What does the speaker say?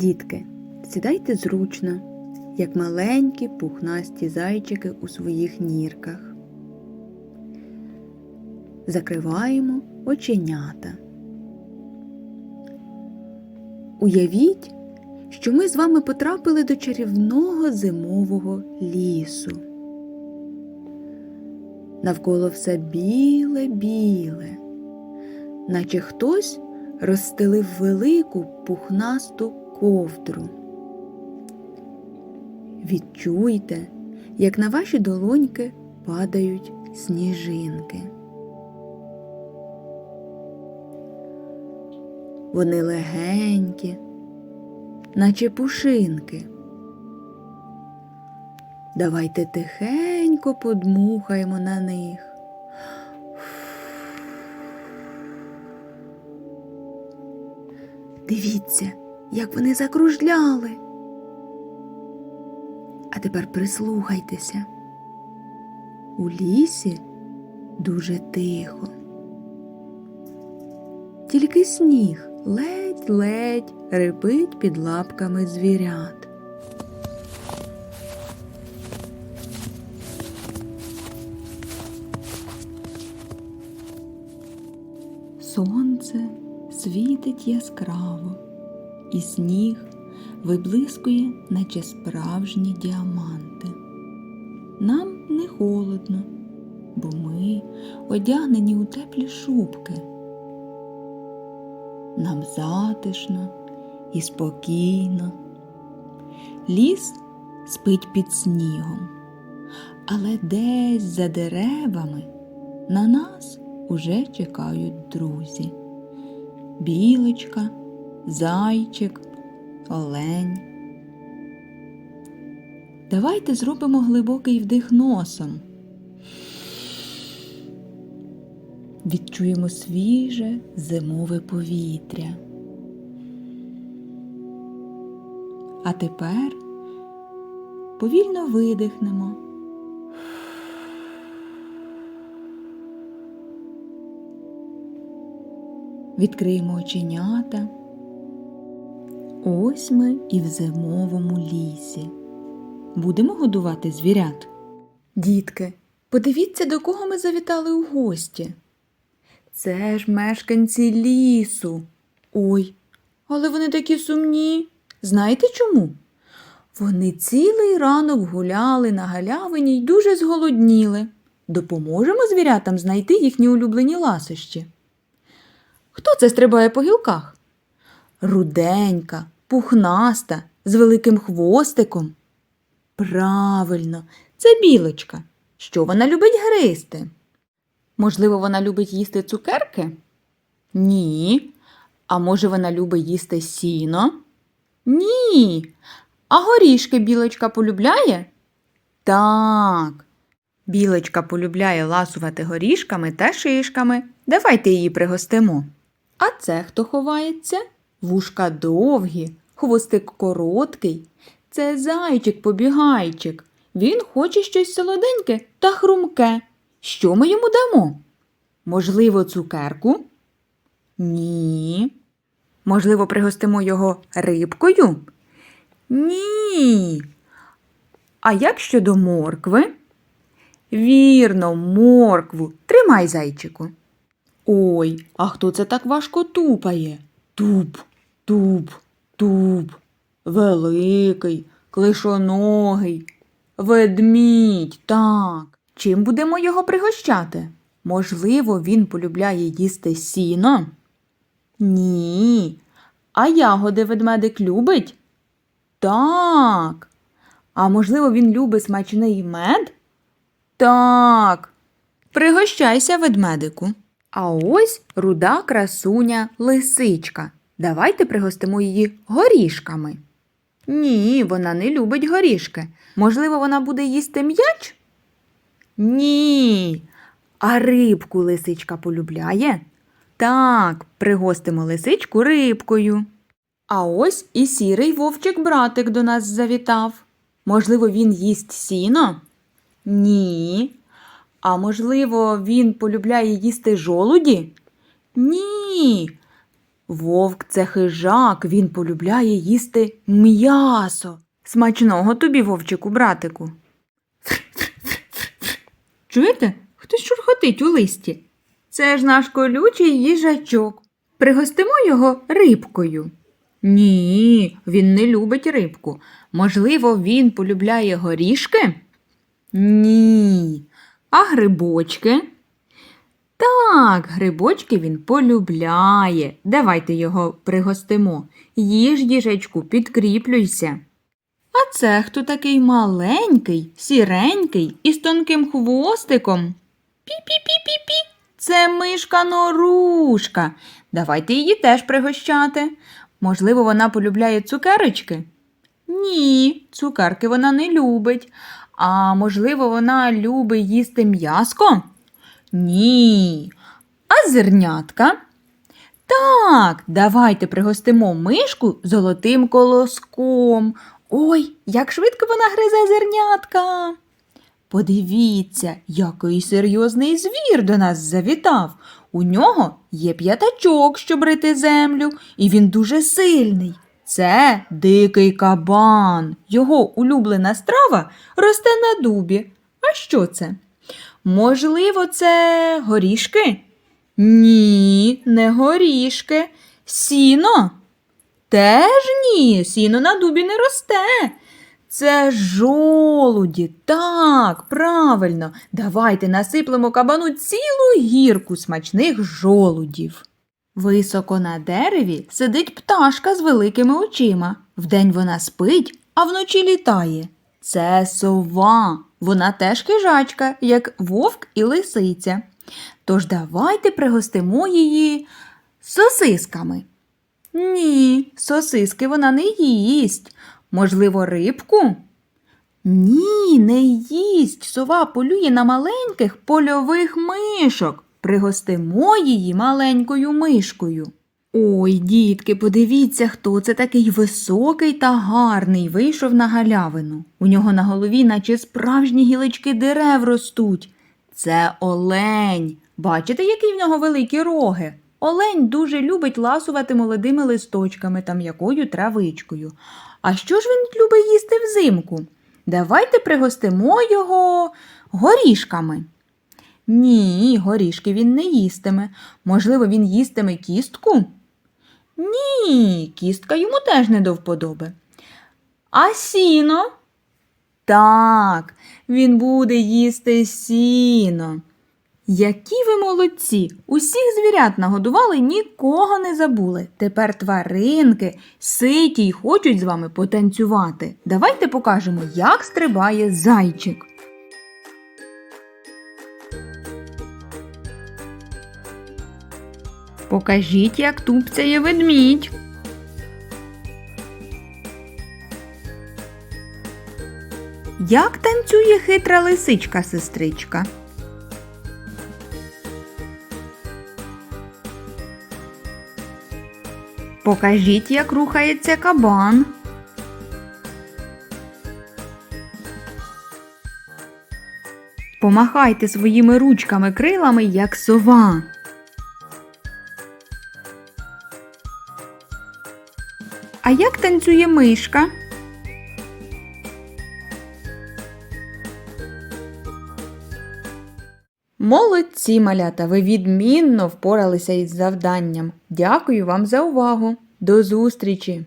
Дітки, сідайте зручно, як маленькі пухнасті зайчики у своїх нірках. Закриваємо оченята. Уявіть, що ми з вами потрапили до чарівного зимового лісу. Навколо все біле-біле, наче хтось розстелив велику пухнасту ковдру. Відчуйте, як на ваші долоньки падають сніжинки. Вони легенькі, наче пушинки. Давайте тихенько подмухаємо на них. Дивіться, як вони закружляли. А тепер прислухайтеся. У лісі дуже тихо. Тільки сніг ледь-ледь рипить під лапками звірят. Сонце світить яскраво, і сніг виблискує, наче справжні діаманти. Нам не холодно, бо ми одягнені у теплі шубки. Нам затишно і спокійно. Ліс спить під снігом, але десь за деревами на нас уже чекають друзі. Білочка, зайчик, олень. Давайте зробимо глибокий вдих носом. Відчуємо свіже зимове повітря. А тепер повільно видихнемо. Відкриємо оченята. Ось ми і в зимовому лісі. Будемо годувати звірят. Дітки, подивіться, до кого ми завітали у гості. Це ж мешканці лісу. Ой, але вони такі сумні. Знаєте чому? Вони цілий ранок гуляли на галявині й дуже зголодніли. Допоможемо звірятам знайти їхні улюблені ласощі. Хто це стрибає по гілках? Руденька, пухнаста, з великим хвостиком. Правильно, це білочка. Що вона любить гризти? Можливо, вона любить їсти цукерки? Ні. А може, вона любить їсти сіно? Ні. А горішки білочка полюбляє? Так. Білочка полюбляє ласувати горішками та шишками. Давайте її пригостимо. А це хто ховається? Вушка довгі, хвостик короткий. Це зайчик-побігайчик. Він хоче щось солоденьке та хрумке. Що ми йому дамо? Можливо, цукерку? Ні. Можливо, пригостимо його рибкою? Ні. А як щодо моркви? Вірно, моркву. Тримай, зайчику. Ой, а хто це так важко тупає? Туп, туп, туп. Великий, клишоногий. Ведмідь, так. Чим будемо його пригощати? Можливо, він полюбляє їсти сіно? Ні. А ягоди ведмедик любить? Так. А можливо, він любить смачний мед? Так. Пригощайся, ведмедику. А ось руда красуня лисичка. Давайте пригостимо її горішками. Ні, вона не любить горішки. Можливо, вона буде їсти м'яч? Ні. А рибку лисичка полюбляє? Так, пригостимо лисичку рибкою. А ось і сірий вовчик братик до нас завітав. Можливо, він їсть сіно? Ні. А можливо, він полюбляє їсти жолуді? Ні. Вовк це хижак, він полюбляє їсти м'ясо. Смачного тобі, вовчику, братику. Чуєте? Хтось шурхотить у листі. Це ж наш колючий їжачок. Пригостимо його рибкою. Ні, він не любить рибку. Можливо, він полюбляє горішки? Ні. А грибочки? Так, грибочки він полюбляє. Давайте його пригостимо. Їж, їжачку, підкріплюйся. А це хто такий маленький, сіренький і з тонким хвостиком? Пі-пі-пі-пі-пі. Це мишка норушка. Давайте її теж пригощати. Можливо, вона полюбляє цукерочки? Ні, цукерки вона не любить. А можливо, вона любить їсти м'яско? Ні. А зернятка? Так, давайте пригостимо мишку золотим колоском. Ой, як швидко вона гризе зернятка. Подивіться, який серйозний звір до нас завітав. У нього є п'ятачок, щоб рити землю, і він дуже сильний. Це дикий кабан. Його улюблена страва росте на дубі. А що це? Можливо, це горішки? Ні, не горішки. Сіно? Теж ні, сіно на дубі не росте. Це жолуді. Так, правильно. Давайте насиплемо кабану цілу гірку смачних жолудів. Високо на дереві сидить пташка з великими очима. Вдень вона спить, а вночі літає. Це сова. Вона теж хижачка, як вовк і лисиця. Тож давайте пригостимо її сосисками. Ні, сосиски вона не їсть. Можливо, рибку? Ні, не їсть. Сова полює на маленьких польових мишок. Пригостимо її маленькою мишкою. Ой, дітки, подивіться, хто це такий високий та гарний вийшов на галявину. У нього на голові, наче справжні гілочки дерев ростуть. Це олень. Бачите, які в нього великі роги? Олень дуже любить ласувати молодими листочками та м'якою травичкою. А що ж він любить їсти взимку? Давайте пригостимо його горішками. Ні, горішки він не їстиме. Можливо, він їстиме кістку? Ні, кістка йому теж не до вподоби. А сіно? Так, він буде їсти сіно. Які ви молодці! Усіх звірят нагодували, нікого не забули. Тепер тваринки ситі й хочуть з вами потанцювати. Давайте покажемо, як стрибає зайчик. Покажіть, як тупцяє ведмідь. Як танцює хитра лисичка сестричка? Покажіть, як рухається кабан. Помахайте своїми ручками крилами, як сова. А як танцює мишка? Молодці, малята, ви відмінно впоралися із завданням. Дякую вам за увагу. До зустрічі!